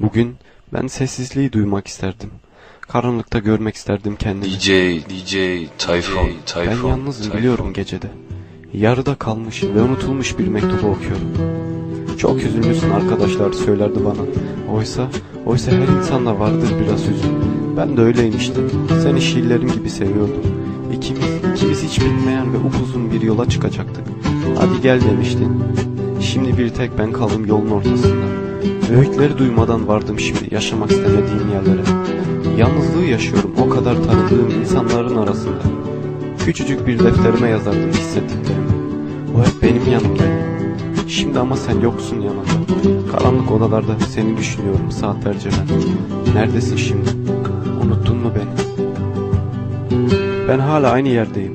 Bugün ben sessizliği duymak isterdim. Karanlıkta görmek isterdim kendimi. DJ, DJ, Tayfun, Tayfun. Ben yalnızım biliyorum gecede. Yarıda kalmış ve unutulmuş bir mektubu okuyorum. Çok üzülmüşsün arkadaşlar söylerdi bana. Oysa, oysa her insanda vardır biraz hüzün. Ben de öyleymiştim. Seni şiirlerim gibi seviyordum. İkimiz, ikimiz hiç bitmeyen ve upuzun bir yola çıkacaktık. Hadi gel demiştin. Şimdi bir tek ben kaldım yolun ortasında. Öğütleri duymadan vardım şimdi yaşamak istemediğim yerlere. Yalnızlığı yaşıyorum o kadar tanıdığım insanların arasında. Küçücük bir defterime yazardım hissettiklerimi. O hep benim yanımdaydı. Şimdi ama sen yoksun yanımda. Karanlık odalarda seni düşünüyorum saatlerce ben. Neredesin şimdi? Unuttun mu beni? Ben hala aynı yerdeyim.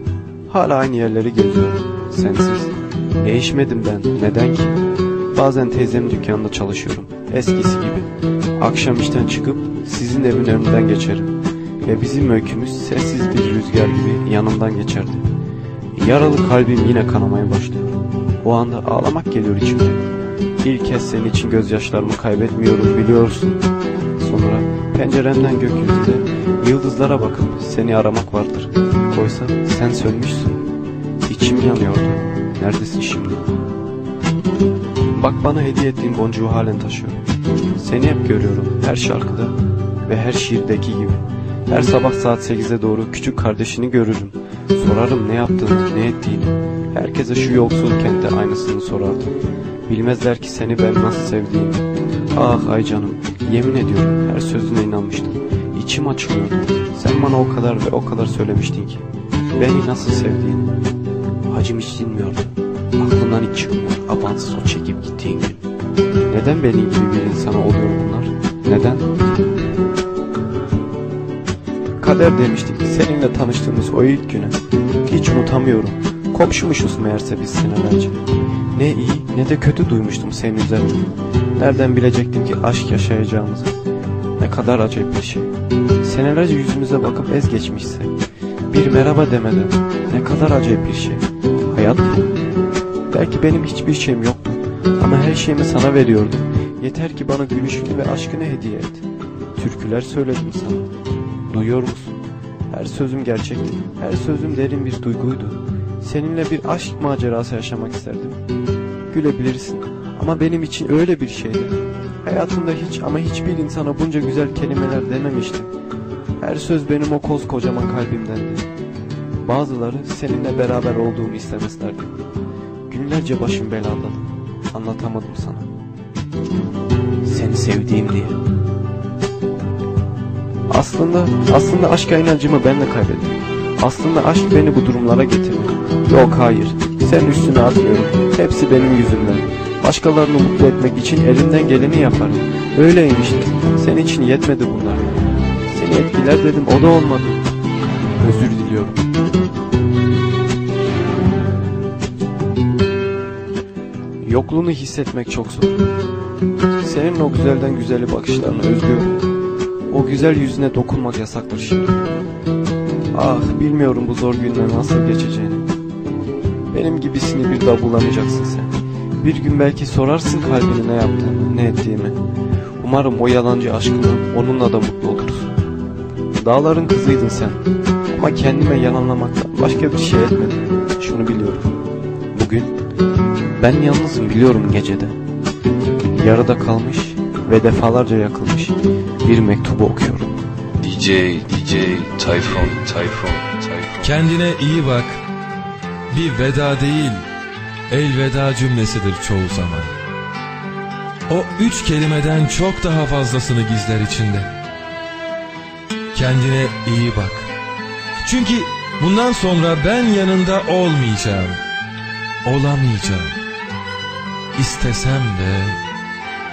Hala aynı yerleri geziyorum. Sensiz. Değişmedim ben. Neden ki? Bazen teyzemin dükkanında çalışıyorum. Eskisi gibi. Akşam işten çıkıp sizin evin önünden geçerim. Ve bizim öykümüz sessiz bir rüzgar gibi yanımdan geçerdi. Yaralı kalbim yine kanamaya başlıyor. O anda ağlamak geliyor içime. İlk kez senin için gözyaşlarımı kaybetmiyorum biliyorsun. Sonra penceremden gökyüzünde yıldızlara bakıp seni aramak vardır. Oysa sen sönmüşsün. İçim yanıyordu. Neredesin şimdi? Bak bana hediye ettiğin boncuğu halen taşıyorum. Seni hep görüyorum her şarkıda ve her şiirdeki gibi. Her sabah saat 8'e doğru küçük kardeşini görürüm. Sorarım ne yaptığını, ne ettiğini. Herkese şu yoksul kentte aynısını sorardım. Bilmezler ki seni ben nasıl sevdiğimi. Ah ay canım, yemin ediyorum her sözüne inanmıştım. İçim açılıyordu. Sen bana o kadar ve o kadar söylemiştin ki. Beni nasıl sevdiğini. Hacım hiç dinmiyordu. Aklından hiç çıkmıyor. Abansız o çekip gittiğin gün. Neden benim gibi bir insana oluyor bunlar? Neden? Kader demiştik seninle tanıştığımız o ilk güne. Hiç unutamıyorum. Komşumuşuz meğerse biz senelerce. Ne iyi ne de kötü duymuştum senin üzerinde. Nereden bilecektim ki aşk yaşayacağımızı. Ne kadar acayip bir şey. Senelerce yüzümüze bakıp ez geçmişse. Bir merhaba demeden. Ne kadar acayip bir şey. Hayat mı? Belki benim hiçbir şeyim yoktu. Ama her şeyimi sana veriyordum. Yeter ki bana gülüşünü ve aşkını hediye et. Türküler söyledim sana. Duyuyor musun? Her sözüm gerçekti. Her sözüm derin bir duyguydu. Seninle bir aşk macerası yaşamak isterdim. Gülebilirsin ama benim için öyle bir şeydi. Hayatımda hiç ama hiçbir insana bunca güzel kelimeler dememiştim. Her söz benim o koskocaman kalbimdendi. Bazıları seninle beraber olduğumu istemezlerdi. Günlerce başım belada. Anlatamadım sana. Seni sevdiğim diye. Aslında, aslında aşka inancımı ben de kaybettim. Aslında aşk beni bu durumlara getirdi. Yok hayır, sen üstüne atmıyorum. Hepsi benim yüzümden. Başkalarını mutlu etmek için elimden geleni yaparım. Öyleyim işte. Senin için yetmedi bunlar. Seni etkiler dedim, o da olmadı. Özür diliyorum. Yokluğunu hissetmek çok zor. Senin o güzelden güzeli bakışlarını özlüyorum. O güzel yüzüne dokunmak yasaktır şimdi. Ah bilmiyorum bu zor günler nasıl geçeceğini. Benim gibisini bir daha bulamayacaksın sen. Bir gün belki sorarsın kalbine ne yaptığını, ne ettiğimi. Umarım o yalancı aşkına onunla da mutlu olursun. Dağların kızıydın sen. Ama kendime yalanlamaktan başka bir şey etmedim. Şunu biliyorum. Bugün ben yalnızım biliyorum gecede. Yarıda kalmış ve defalarca yakılmış bir mektubu okuyorum. DJ, DJ, Tayfun, Tayfun, Tayfun. Kendine iyi bak. Bir veda değil, elveda cümlesidir çoğu zaman. O üç kelimeden çok daha fazlasını gizler içinde. Kendine iyi bak. Çünkü bundan sonra ben yanında olmayacağım. Olamayacağım. İstesem de,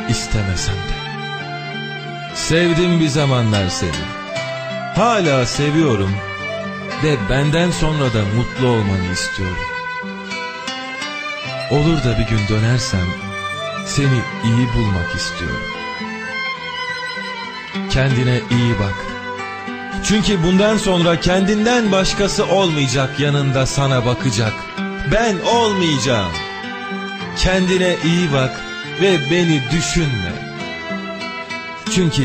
istemesem de. Sevdim bir zamanlar seni. Hala seviyorum ve benden sonra da mutlu olmanı istiyorum. Olur da bir gün dönersem seni iyi bulmak istiyorum. Kendine iyi bak. Çünkü bundan sonra kendinden başkası olmayacak yanında sana bakacak. Ben olmayacağım. Kendine iyi bak ve beni düşünme. Çünkü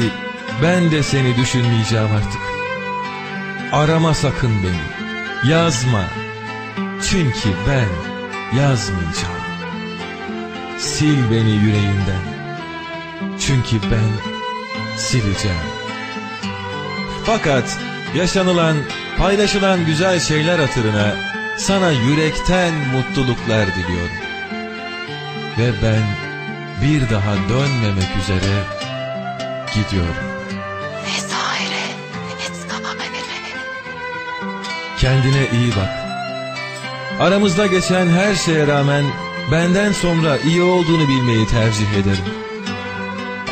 ben de seni düşünmeyeceğim artık. Arama sakın beni. Yazma. Çünkü ben yazmayacağım. Sil beni yüreğinden. Çünkü ben sileceğim. Fakat yaşanılan, paylaşılan güzel şeyler hatırına sana yürekten mutluluklar diliyorum. Ve ben bir daha dönmemek üzere gidiyorum. Kendine iyi bak. Aramızda geçen her şeye rağmen benden sonra iyi olduğunu bilmeyi tercih ederim.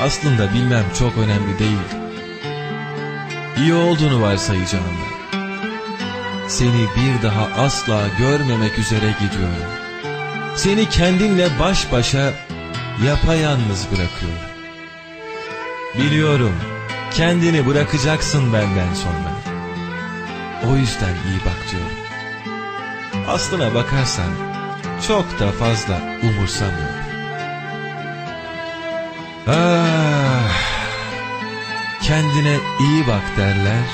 Aslında bilmem çok önemli değil. İyi olduğunu varsayacağım ben. Seni bir daha asla görmemek üzere gidiyorum. Seni kendinle baş başa yapayalnız bırakıyorum. Biliyorum kendini bırakacaksın benden sonra. O yüzden iyi bak diyorum. Aslına bakarsan çok da fazla umursamıyorum. Ah, kendine iyi bak derler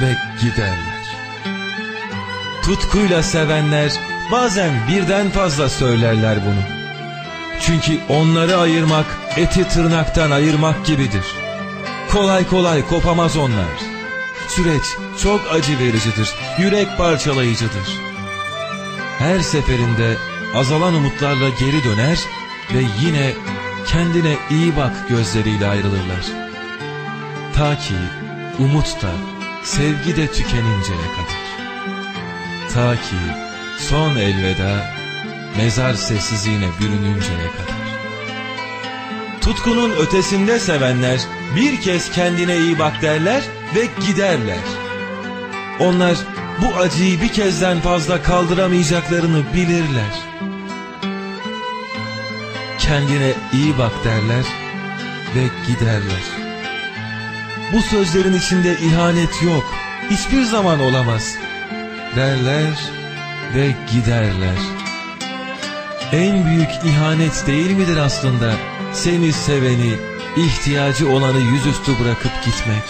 ve giderler. Tutkuyla sevenler bazen birden fazla söylerler bunu. Çünkü onları ayırmak eti tırnaktan ayırmak gibidir. Kolay kolay kopamaz onlar. Süreç çok acı vericidir, yürek parçalayıcıdır. Her seferinde azalan umutlarla geri döner ve yine kendine iyi bak gözleriyle ayrılırlar. Ta ki umut da sevgi de tükeninceye kadar. Ta ki son elveda mezar sessizliğine bürününceye kadar. Tutkunun ötesinde sevenler bir kez kendine iyi bak derler ve giderler. Onlar bu acıyı bir kezden fazla kaldıramayacaklarını bilirler. Kendine iyi bak derler ve giderler. Bu sözlerin içinde ihanet yok, hiçbir zaman olamaz derler ve giderler. En büyük ihanet değil midir aslında seni seveni, ihtiyacı olanı yüzüstü bırakıp gitmek?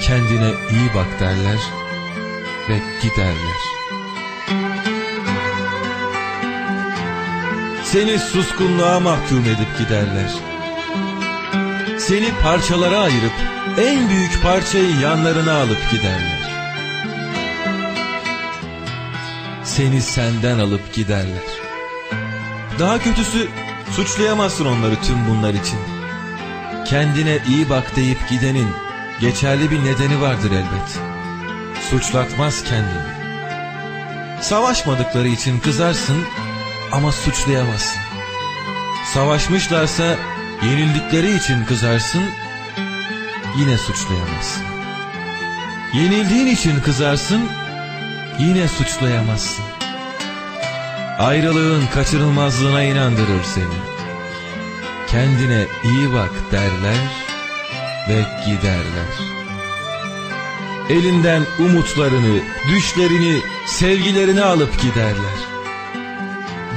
Kendine iyi bak derler ve giderler. Seni suskunluğa mahkum edip giderler. Seni parçalara ayırıp en büyük parçayı yanlarına alıp giderler. Seni senden alıp giderler. Daha kötüsü suçlayamazsın onları tüm bunlar için. Kendine iyi bak deyip gidenin geçerli bir nedeni vardır elbet. Suçlatmaz kendini. Savaşmadıkları için kızarsın ama suçlayamazsın. Savaşmışlarsa yenildikleri için kızarsın yine suçlayamazsın. Yenildiğin için kızarsın yine suçlayamazsın. Ayrılığın kaçırılmazlığına inandırır seni. Kendine iyi bak derler ve giderler. Elinden umutlarını, düşlerini, sevgilerini alıp giderler.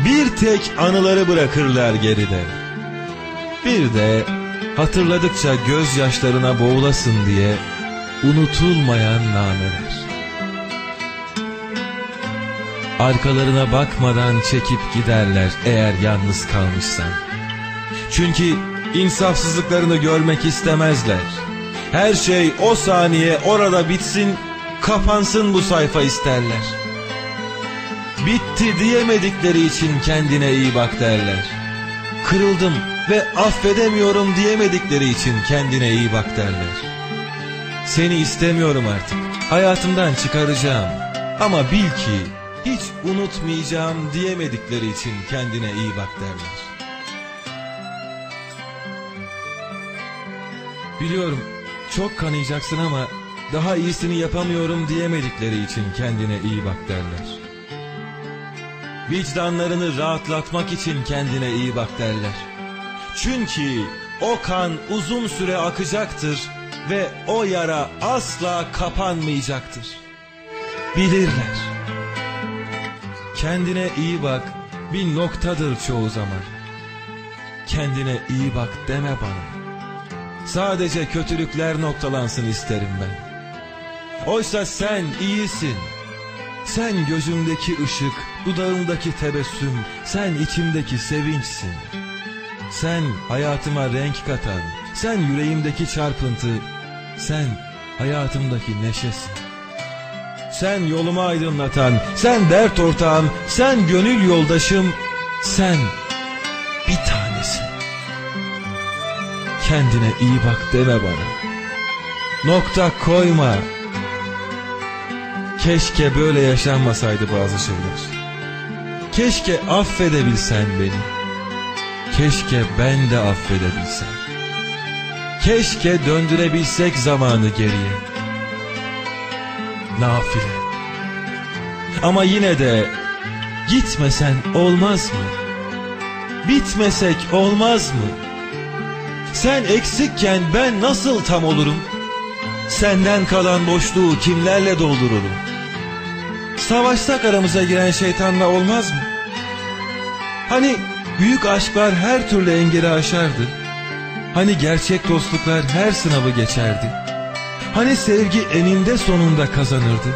Bir tek anıları bırakırlar geride. Bir de hatırladıkça gözyaşlarına boğulasın diye unutulmayan nameler. Arkalarına bakmadan çekip giderler eğer yalnız kalmışsan. Çünkü insafsızlıklarını görmek istemezler. Her şey o saniye orada bitsin, kapansın bu sayfa isterler. Bitti diyemedikleri için kendine iyi bak derler. Kırıldım ve affedemiyorum diyemedikleri için kendine iyi bak derler. Seni istemiyorum artık, hayatımdan çıkaracağım. Ama bil ki hiç unutmayacağım diyemedikleri için kendine iyi bak derler. Biliyorum çok kanayacaksın ama daha iyisini yapamıyorum diyemedikleri için kendine iyi bak derler. Vicdanlarını rahatlatmak için kendine iyi bak derler. Çünkü o kan uzun süre akacaktır ve o yara asla kapanmayacaktır. Bilirler. Kendine iyi bak bir noktadır çoğu zaman. kendine iyi bak deme bana. Sadece kötülükler noktalansın isterim ben. Oysa sen iyisin. Sen gözümdeki ışık, dudağımdaki tebessüm, sen içimdeki sevinçsin. Sen hayatıma renk katan, sen yüreğimdeki çarpıntı, sen hayatımdaki neşesin. Sen yolumu aydınlatan, sen dert ortağım, sen gönül yoldaşım, sen bir tanesin. Kendine iyi bak deme bana. Nokta koyma. Keşke böyle yaşanmasaydı bazı şeyler. Keşke affedebilsen beni. Keşke ben de affedebilsem. Keşke döndürebilsek zamanı geriye. Nafile. Ama yine de gitmesen olmaz mı? Bitmesek olmaz mı? Sen eksikken ben nasıl tam olurum? Senden kalan boşluğu kimlerle doldururum? Savaşsak aramıza giren şeytanla olmaz mı? Hani büyük aşklar her türlü engeli aşardı. Hani gerçek dostluklar her sınavı geçerdi. Hani sevgi eninde sonunda kazanırdı.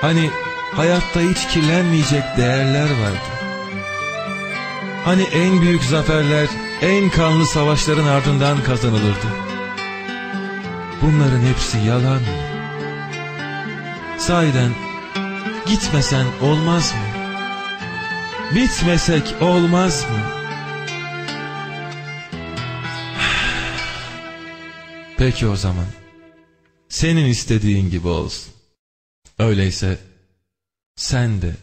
Hani hayatta hiç kirlenmeyecek değerler vardı. Hani en büyük zaferler en kanlı savaşların ardından kazanılırdı. Bunların hepsi yalan mı? Sahiden gitmesen olmaz mı? Bitmesek olmaz mı? Peki o zaman. Senin istediğin gibi olsun. Öyleyse sen de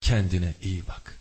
kendine iyi bak.